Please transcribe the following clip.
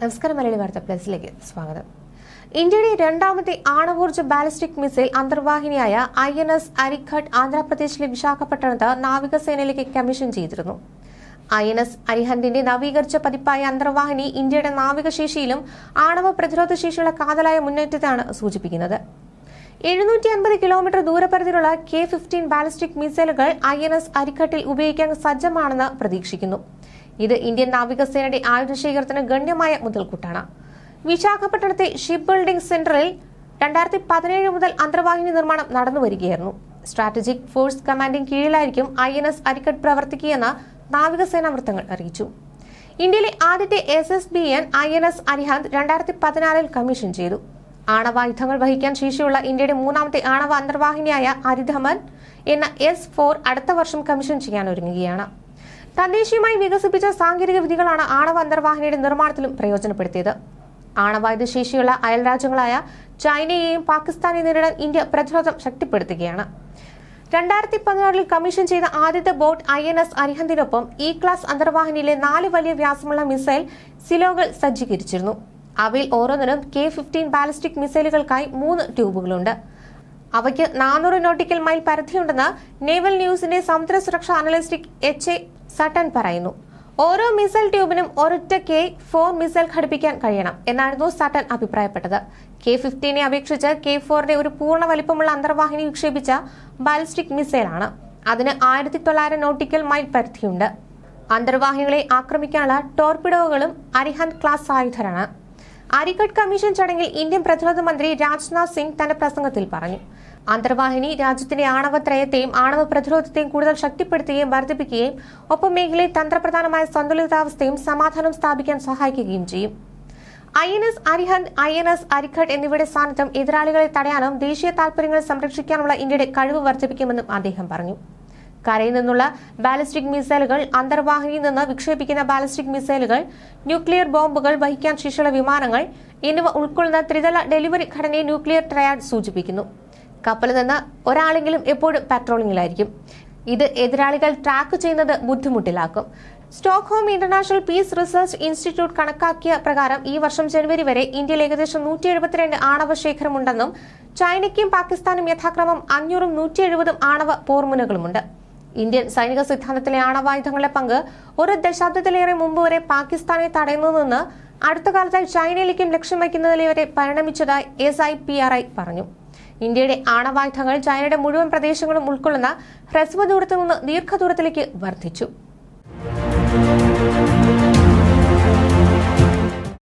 നമസ്കാരം മലയാളി വാർത്ത പ്ലസിലേക്ക് സ്വാഗതം. ഇന്ത്യയുടെ രണ്ടാമത്തെ ആണവോർജ ബാലിസ്റ്റിക് മിസൈൽ അന്തർവാഹിനിയായ ഐ എൻ എസ് അരിഘട്ട് ആന്ധ്രാപ്രദേശിലെ വിശാഖപട്ടണത്ത് നാവികസേനയിലേക്ക് കമ്മീഷൻ ചെയ്തിരുന്നു. ഐ എൻ എസ് അരിഹന്തിന്റെ നവീകരിച്ച പതിപ്പായ അന്തർവാഹിനി ഇന്ത്യയുടെ നാവികശേഷിയിലും ആണവ പ്രതിരോധ ശേഷിയുള്ള കാതലായ മുന്നേറ്റത്താണ് സൂചിപ്പിക്കുന്നത്. എഴുന്നൂറ്റി അൻപത് കിലോമീറ്റർ ദൂരപരിധിയിലുള്ള കെ ഫിഫ്റ്റീൻ ബാലിസ്റ്റിക് മിസൈലുകൾ ഐ എൻ എസ് അരിഘട്ടിൽ ഉപയോഗിക്കാൻ സജ്ജമാണെന്ന് പ്രതീക്ഷിക്കുന്നു. ഇത് ഇന്ത്യൻ നാവികസേനയുടെ ആയുധ ശേഖരത്തിന് ഗണ്യമായ മുതൽക്കൂട്ടാണ്. വിശാഖപട്ടണത്തെ ഷിപ്പ് ബിൽഡിംഗ് സെന്ററിൽ രണ്ടായിരത്തി പതിനേഴ് മുതൽ അന്തർവാഹിനി നിർമ്മാണം നടന്നു വരികയായിരുന്നു. സ്ട്രാറ്റജിക് ഫോഴ്സ് കമാൻഡിംഗ് കീഴിലായിരിക്കും ഐ എൻ എസ് അരിക്കട്ട് പ്രവർത്തിക്കുകയെന്ന് നാവികസേനാ വൃത്തങ്ങൾ അറിയിച്ചു. ഇന്ത്യയിലെ ആദ്യത്തെ S S B N I N S Arihant രണ്ടായിരത്തി പതിനാറിൽ കമ്മീഷൻ ചെയ്തു. ആണവായുധങ്ങൾ വഹിക്കാൻ ശേഷിയുള്ള ഇന്ത്യയുടെ മൂന്നാമത്തെ ആണവ അന്തർവാഹിനിയായ അരിധമൻ എന്ന എസ് ഫോർ അടുത്ത വർഷം കമ്മീഷൻ ചെയ്യാൻ ഒരുങ്ങുകയാണ്. തദ്ദേശീയമായി വികസിപ്പിച്ച സാങ്കേതിക വിദ്യകളാണ് ആണവ അന്തർവാഹിനിയുടെ നിർമ്മാണത്തിലും പ്രയോജനപ്പെടുത്തിയത്. ആണവായുധ ശേഷിയുള്ള അയൽരാജ്യങ്ങളായ ചൈനയെയും പാകിസ്ഥാനെയും നേരിടാൻ ഇന്ത്യ പ്രതിരോധം ശക്തിപ്പെടുത്തുകയാണ്. രണ്ടായിരത്തി പതിനാറിൽ കമ്മീഷൻ ചെയ്ത ആദ്യത്തെ ബോട്ട് ഐ എൻ എസ് അരിഹന്തിനൊപ്പം ഇ ക്ലാസ് അന്തർവാഹിനിയിലെ നാല് വലിയ വ്യാസമുള്ള മിസൈൽ സിലോകൾ സജ്ജീകരിച്ചിരുന്നു. അവയിൽ ഓരോന്നിനും കെ ഫിഫ്റ്റീൻ ബാലിസ്റ്റിക് മിസൈലുകൾക്കായി മൂന്ന് ട്യൂബുകളുണ്ട്. അവയ്ക്ക് നാനൂറ് നോട്ടിക്കൽ മൈൽ പരിധിയുണ്ടെന്ന് നേവൽ ന്യൂസിന്റെ സമുദ്ര സുരക്ഷാ അനലിസ്റ്റിക് എച്ച് എ സട്ടൻ പറയുന്നു. ഓരോ മിസൈൽ ട്യൂബിനും ഒരൊറ്റ കെ ഫോർ മിസൈൽ ഘടിപ്പിക്കാൻ കഴിയണം എന്നായിരുന്നു സട്ടൻ അഭിപ്രായപ്പെട്ടത്. കെ ഫിഫ്റ്റീനെ അപേക്ഷിച്ച് കെ ഫോറിന്റെ ഒരു പൂർണ വലിപ്പമുള്ള അന്തർവാഹിനി വിക്ഷേപിച്ച ബാലിസ്റ്റിക് മിസൈലാണ്. അതിന് ആയിരത്തി തൊള്ളായിരം നോട്ടിക്കൽ മൈൽ പരിധിയുണ്ട്. അന്തർവാഹിനികളെ ആക്രമിക്കാനുള്ള ടോർപിഡോകളും അരിഹന്ത് ക്ലാസ് ആയുധരാണ് അരിക്കട്ട് കമ്മീഷൻ ചടങ്ങിൽ ഇന്ത്യൻ പ്രതിരോധ മന്ത്രി രാജ്നാഥ് സിംഗ് തന്റെ പ്രസംഗത്തിൽ പറഞ്ഞു. അന്തർവാഹിനി രാജ്യത്തിന്റെ ആണവത്രയത്തെയും ആണവ പ്രതിരോധത്തെയും കൂടുതൽ ശക്തിപ്പെടുത്തുകയും വർദ്ധിപ്പിക്കുകയും ഒപ്പം മേഖലയിൽ തന്ത്രപ്രധാനമായ സന്തുലിതാവസ്ഥയും സമാധാനം സ്ഥാപിക്കാൻ സഹായിക്കുകയും ചെയ്യും. I N S Arihant I N S Arighat എന്നിവയുടെ സാന്നിധ്യം എതിരാളികളെ തടയാനും ദേശീയ താൽപര്യങ്ങൾ സംരക്ഷിക്കാനുള്ള ഇന്ത്യയുടെ കഴിവ് വർദ്ധിപ്പിക്കുമെന്നും അദ്ദേഹം പറഞ്ഞു. കരയിൽ നിന്നുള്ള ബാലിസ്റ്റിക് മിസൈലുകൾ അന്തർവാഹിനിയിൽ നിന്ന് വിക്ഷേപിക്കുന്ന ബാലിസ്റ്റിക് മിസൈലുകൾ ന്യൂക്ലിയർ ബോംബുകൾ വഹിക്കാൻ ശേഷിയുള്ള വിമാനങ്ങൾ എന്നിവ ഉൾക്കൊള്ളുന്ന ത്രിതല ഡെലിവറി ഘടനയെ ന്യൂക്ലിയർ ട്രയാഡ് സൂചിപ്പിക്കുന്നു. കപ്പലിൽ നിന്ന് ഒരാളെങ്കിലും എപ്പോഴും പാട്രോളിംഗിലായിരിക്കും ഇത് എതിരാളികൾ ട്രാക്ക് ചെയ്യുന്നത് ബുദ്ധിമുട്ടിലാക്കും. Stockholm International Peace Research Institute കണക്കാക്കിയ പ്രകാരം ഈ വർഷം ജനുവരി വരെ ഇന്ത്യയിൽ ഏകദേശം നൂറ്റി എഴുപത്തിരണ്ട് ആണവ ശേഖരമുണ്ടെന്നും ചൈനയ്ക്കും പാകിസ്ഥാനും യഥാക്രമം അഞ്ഞൂറും നൂറ്റി എഴുപതും ആണവ പോർമുനകളുമുണ്ട്. ഇന്ത്യൻ സൈനിക സിദ്ധാന്തത്തിലെ ആണവായുധങ്ങളുടെ പങ്ക് ഒരു ദശാബ്ദത്തിലേറെ മുമ്പ് വരെ പാകിസ്ഥാനെ തടയുന്നതെന്ന് അടുത്ത കാലത്തായി ചൈനയിലേക്കും ലക്ഷ്യം വയ്ക്കുന്നതിലേവരെ പരിണമിച്ചതായി S I P R I പറഞ്ഞു. ഇന്ത്യയുടെ ആണവായുധങ്ങൾ ചൈനയുടെ മുഴുവൻ പ്രദേശങ്ങളും ഉൾക്കൊള്ളുന്ന ഹ്രസ്വദൂരത്തു നിന്ന് ദീർഘദൂരത്തിലേക്ക് വർദ്ധിച്ചു.